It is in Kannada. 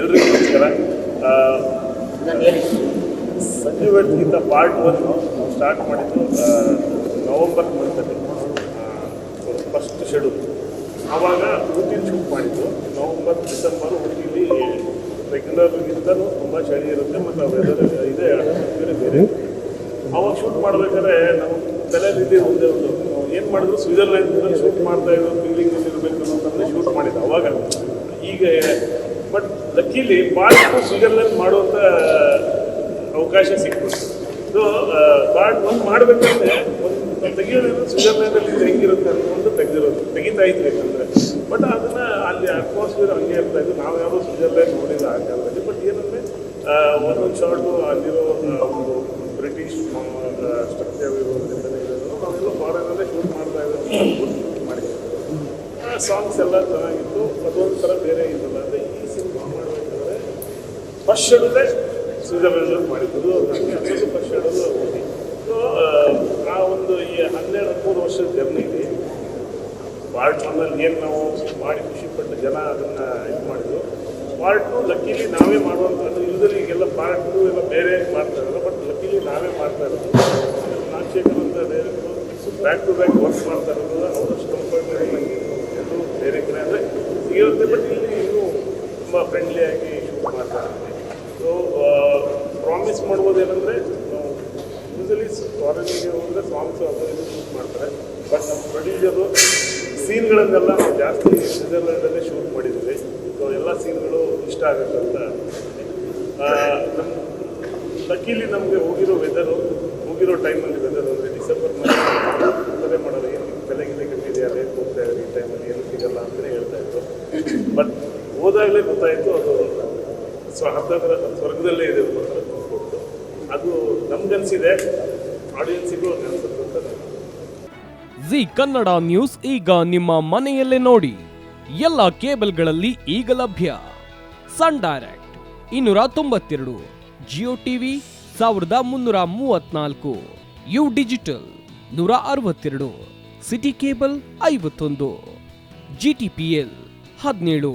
ಎಲ್ರಿಗೂ ನಮಸ್ಕಾರ. ಸಂಜೀವನಿಗಿಂತ ಪಾರ್ಟ್ ಒನ್ ನಾವು ಸ್ಟಾರ್ಟ್ ಮಾಡಿದ್ದು ನವಂಬರ್ ಮಂತಲ್ಲಿ ಫಸ್ಟ್ ಶೆಡ್ಯೂಲ್ ಆವಾಗ ಊಟಿಲಿ ಶೂಟ್ ಮಾಡಿದ್ದು ನವಂಬರ್ ಡಿಸೆಂಬರ್ ಊಟಿಲಿ ರೆಗ್ಯುಲರ್ಗಿಂತಲೂ ತುಂಬ ಚಳಿ ಇರುತ್ತೆ ಮತ್ತು ವೆದರ್ ಇದೆ ಬೇರೆ. ಅವಾಗ ಶೂಟ್ ಮಾಡ್ಬೇಕಾದ್ರೆ ನಾವು ತಲೆಯಲ್ಲಿ ಒಂದೇ ಒಂದು ಏನು ಮಾಡಿದ್ರು ಸ್ವಿಟ್ಜರ್ಲ್ಯಾಂಡ್ನಲ್ಲಿ ಶೂಟ್ ಮಾಡ್ತಾ ಇರೋ ಫೀಲಿಂಗ್ ಇರಬೇಕು ಅನ್ನೋದನ್ನೇ ಶೂಟ್ ಮಾಡಿದ್ದು ಅವಾಗ. ಈಗ ಬಟ್ ಲಕ್ಕಿಲಿ ಪಾರ್ಟ್ ಸ್ವಿಜರ್ಲ್ಯಾಂಡ್ ಮಾಡುವಂಥ ಅವಕಾಶ ಸಿಕ್ತು ಸೊ ಪಾರ್ಟ್ ಒಂದು ಮಾಡಬೇಕಂದ್ರೆ ಒಂದು ತೆಗಿಯೋದ್ರಿಂದ ಸ್ವಿಟ್ಜರ್ಲ್ಯಾಂಡಲ್ಲಿ ಇದು ಹೆಂಗಿರುತ್ತೆ ಅಂತ ತೆಗೆದಿರೋದು ತೆಗಿತಾ ಇದ್ವಿ ಯಾಕಂದರೆ ಬಟ್ ಅದನ್ನ ಅಲ್ಲಿ ಅಟ್ಮಾಸ್ಫಿಯರ್ ಹಂಗೆ ಇರ್ತಾ ಇದ್ದು ನಾವು ಯಾರು ಸ್ವಿಟ್ಜರ್ಲ್ಯಾಂಡ್ ನೋಡಿಲ್ಲ ಆ ಕಾಲದಲ್ಲಿ. ಬಟ್ ಏನಂದರೆ ಒಂದೊಂದು ಶಾರ್ಟು ಅಲ್ಲಿರೋ ಒಂದು ಬ್ರಿಟಿಷ್ ಸ್ಟ್ರಕ್ಚರ್ ಇರೋದ್ರಿಂದ ಇರೋದು ನಾವೆಲ್ಲ ಫಾರಿನಲ್ಲೇ ಶೂಟ್ ಮಾಡ್ತಾ ಇರೋದು ಮಾಡಿದ್ವಿ ಸಾಂಗ್ಸ್ ಎಲ್ಲ ಚೆನ್ನಾಗಿತ್ತು ಅದೊಂದು ಥರ ಬೇರೆ ಇರಲ್ಲ ಅಂದರೆ ಈ ಸಿನಿಮಾ ಮಾಡಬೇಕಾದ್ರೆ ಫಸ್ಟ್ ಶೆಡ್ಯೂಲೇ ಸ್ವಿಟ್ಜರ್ಲ್ಯಾಂಡ್ ಮಾಡಿದ್ದು. ನನಗೆ ಅದೊಂದು ಫಸ್ಟ್ ಶೆಡ್ಯೂಲ್ ಸೊ ಆ ಒಂದು ಈ ಹನ್ನೆರಡು, ಹದಿಮೂರು ವರ್ಷದ ಜರ್ನಿಲಿ ಪಾರ್ಟ್ ಒನ್ನಲ್ಲಿ ಏನು ನಾವು ಮಾಡಿ ಖುಷಿಪಟ್ಟು ಜನ ಅದನ್ನು ಇದು ಮಾಡಿದ್ರು. ಪಾರ್ಟ್ ಟು ಲಕ್ಕಿಲಿ ನಾವೇ ಮಾಡುವಂಥದ್ದು ಇಲ್ಲದಲ್ಲಿ ಈಗೆಲ್ಲ ಪಾರ್ಟ್ ಟು ಎಲ್ಲ ಬೇರೆ ಮಾಡ್ತಾ ಇರೋದು ಬಟ್ ಲಕ್ಕಿಲಿ ನಾವೇ ಮಾಡ್ತಾ ಇರೋದು. ನಾಗಶೇಖರ್ ಅಂತ direct back to back work ಮಾಡ್ತಾ ಇರೋದು ಫ್ರೆಂಡ್ಲಿಯಾಗಿ ಶೂಟ್ ಮಾಡ್ತಾ ಇರ್ತೀವಿ ಸೊ ಪ್ರಾಮಿಸ್ ಮಾಡ್ಬೋದು ಏನಂದರೆ ನಾವು ಯೂಸಲಿ ಫಾರಿನಿಗೆ ಹೋದರೆ ಸಾಂಗ್ಸ್ ಅದು ಶೂಟ್ ಮಾಡ್ತಾರೆ. ಬಟ್ ನಮ್ಮ ಪ್ರೊಡ್ಯೂಸರು ಸೀನ್ಗಳನ್ನೆಲ್ಲ ನಾವು ಜಾಸ್ತಿ ಸ್ವಿಟ್ಜರ್ಲ್ಯಾಂಡಲ್ಲೇ ಶೂಟ್ ಮಾಡಿದ್ದೀವಿ. ಸೊ ಎಲ್ಲ ಸೀನ್ಗಳು ಇಷ್ಟ ಆಗುತ್ತೆ ಅಂತ ನಮ್ಮ ಲಕ್ಕಿಲಿ ನಮಗೆ ಹೋಗಿರೋ ವೆದರು ಹೋಗಿರೋ ಟೈಮಲ್ಲಿ ವೆದರ್ ಅಂದರೆ ಡಿಸೆಂಬರ್ ಮನೆ ಮಾಡೋದು ಏನು ಬೆಲೆ ಗಿಲೆ ಕಟ್ಟಿದೆಯಾ ರೇಟ್ ಹೋಗ್ತಾ ಇದ್ದಾರೆ ಈ ಟೈಮಲ್ಲಿ ಏನು ಸಿಗಲ್ಲ ಅಂತಲೇ ಹೇಳ್ತಾ ಇದ್ರು. ಬಟ್ ಹೋದಾಗಲೇ ಗೊತ್ತಾಯಿತು, ಅದು ಸ್ವ ಹತ್ತಿರ ಸ್ವರ್ಗದಲ್ಲೇ ಇದೆ ಅಂತ ಗೊತ್ತು ಅದು ನಮ್ಗನ್ಸಿದೆ ಆಡಿಯನ್ಸಿಗೂ ಅನ್ಸುತ್ತೆ ಅಂತ ಜಿ ಕನ್ನಡ ನ್ಯೂಸ್ ಈಗ ನಿಮ್ಮ ಮನೆಯಲ್ಲೇ ನೋಡಿ. ಎಲ್ಲ ಕೇಬಲ್ಗಳಲ್ಲಿ ಈಗ ಲಭ್ಯ. ಸನ್ ಡೈರೆಕ್ಟ್, ಇನ್ನೂರ ತೊಂಬತ್ತೆರಡು, ಜಿಯೋ ಟಿವಿ, ಸಾವಿರದ ಮುನ್ನೂರ ಮೂವತ್ನಾಲ್ಕು, ಯು ಡಿಜಿಟಲ್, ನೂರ ಅರವತ್ತೆರಡು, ಸಿಟಿ ಕೇಬಲ್ ಐವತ್ತೊಂದು, ಜಿ ಟಿ ಪಿ ಎಲ್ ಹದಿನೇಳು.